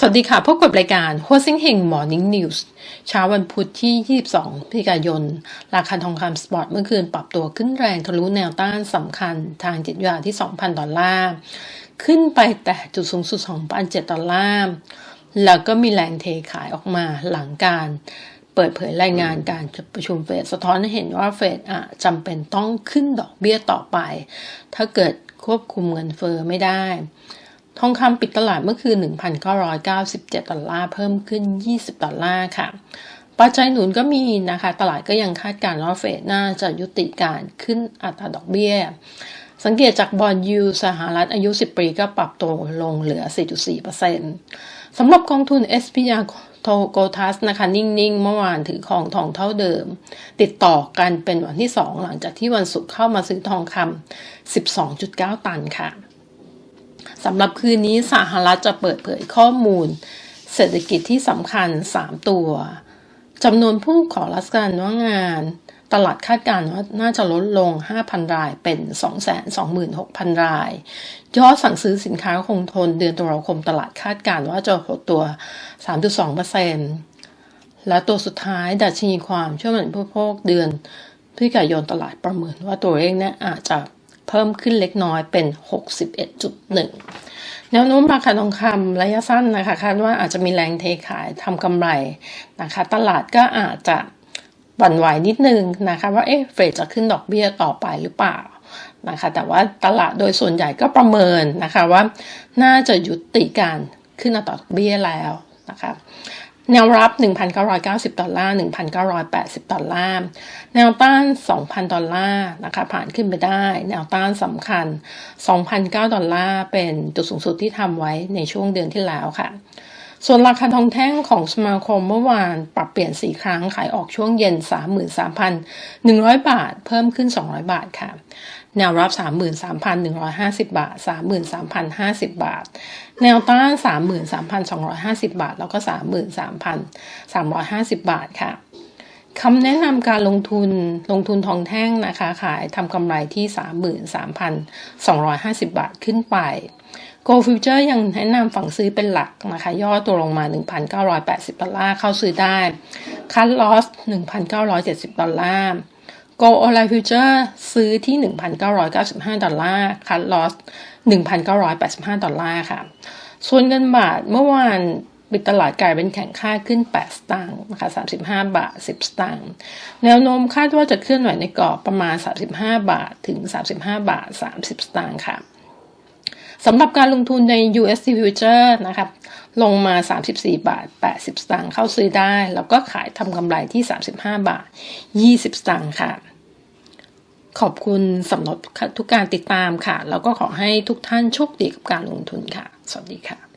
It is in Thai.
สวัสดีค่ะ พบกับรายการ h o s i n g h e n Morning News เช้าวันพุธที่ 22พฤศจิกายน ราคาทองคำสปอร์ตเมื่อคืนปรับตัวขึ้นแรงทะลุแนวต้านสำคัญทางจิตวิทยาที่ 2,000 ดอลลาร์ ขึ้นไปแต่จุดสูงสุด 2,007 ดอลลาร์ แล้วก็มีแรงเทขายออกมาหลังการเปิดเผยรายงานการประชุมเฟดสะท้อนให้เห็นว่าเฟดอะจำเป็นต้องขึ้นดอกเบี้ยต่อไป ถ้าเกิดควบคุมเงินเฟอ้อไม่ได้ ทองคำปิดตลาดเมื่อคืน 1,997 ดอลลาร์ เพิ่มขึ้น 20 ดอลลาร์ค่ะ ปัจจัยหนุนก็มีนะคะ ตลาดก็ยังคาดการณ์ว่าเฟดน่าจะยุติการขึ้นอัตราดอกเบี้ย สังเกตจากบอลยูสหรัฐอายุ 10 ปีก็ปรับตัวลงเหลือ 4.4%สำหรับกองทุน SPR โทโกทัสนะคะ นิ่ง ๆ เมื่อวานถือของทองเท่าเดิม ติดต่อกันเป็นวันที่ 2 หลังจากที่วันศุกร์เข้ามาซื้อทองคำ12.9 ตันค่ะ สำหรับคืนนี้สหรัฐจะเปิดเผยข้อมูล เศรษฐกิจที่สำคัญ 3 ตัวจำนวนผู้ขอรับการว่างงาน ตลาดคาดการณ์ว่าน่าจะลดลง 5,000 รายเป็น 226,000 ราย ยอดสั่งซื้อสินค้าคงทนเดือนตุลาคมตลาดคาดการณ์ว่าจะหดตัว 3.2%และตัวสุดท้ายดัชนีความเชื่อมั่นผู้บริโภคเดือนพฤศจิกายนตลาดประเมินว่าตัวเลขนี้อาจจะ เพิ่มขึ้นเล็กน้อยเป็น 61.1 แนวโน้มราคาทองคำระยะสั้นนะคะคาดว่าอาจจะมีแรงเทขายทำกำไรนะคะ ตลาดก็อาจจะหวั่นไหวนิดนึงนะคะว่าเอ๊ะเฟดจะขึ้นดอกเบี้ยต่อไปหรือเปล่านะคะแต่ว่าตลาดโดยส่วนใหญ่ก็ประเมินนะคะว่าน่าจะยุติการขึ้นอัตราดอกเบี้ยแล้วนะคะ แนวรับ 1,990 ดอลลาร์ 1,980 ดอลลาร์ แนวต้าน 2,000 ดอลลาร์นะคะ ผ่านขึ้นไปได้ แนวต้านสำคัญ 2,009 ดอลลาร์ เป็นจุดสูงสุดที่ทำไว้ในช่วงเดือนที่แล้วค่ะ ส่วนราคาทองแท่งของสมาคมเมื่อวานปรับเปลี่ยน 4 ครั้ง ขายออกช่วงเย็น 33,100 บาท เพิ่มขึ้น 200 บาทค่ะ แนวรับ 33,150 บาท 33,050 บาท แนวต้าน 33,250 บาท แล้วก็ 33,350 บาทค่ะคำแนะนำการลงทุนลงทุนทองแท่งนะคะ ขายทำกำไรที่ 33,250 บาทขึ้นไป Go Future ยังแนะนำฝั่งซื้อเป็นหลักนะคะ ย่อตัวลงมา 1,980 ดอลลาร์เข้าซื้อได้ คัดลอส 1,970 ดอลลาร์ Go Online Future ซื้อที่ 1,995 ดอลลาร์ คัดลอส 1,985 ดอลลาร์ค่ะ ส่วนเงินบาทเมื่อวานปิดตลาดกลายเป็นแข่งค่าขึ้น 8 สตางค์นะคะ35 บาท 10 สตางค์ แนวโน้มคาดว่าจะเคลื่อนไหวในกรอบประมาณ 35 บาทถึง 35 บาท 30 สตางค์ค่ะ สำหรับการลงทุนใน USD Future นะครับลงมา 34 บาท 80 สตางค์เข้าซื้อได้ แล้วก็ขายทำกำไรที่ 35 บาท 20 สตางค์ค่ะ ขอบคุณสำหรับทุกการติดตามค่ะ แล้วก็ขอให้ทุกท่านโชคดีกับการลงทุนค่ะ สวัสดีค่ะ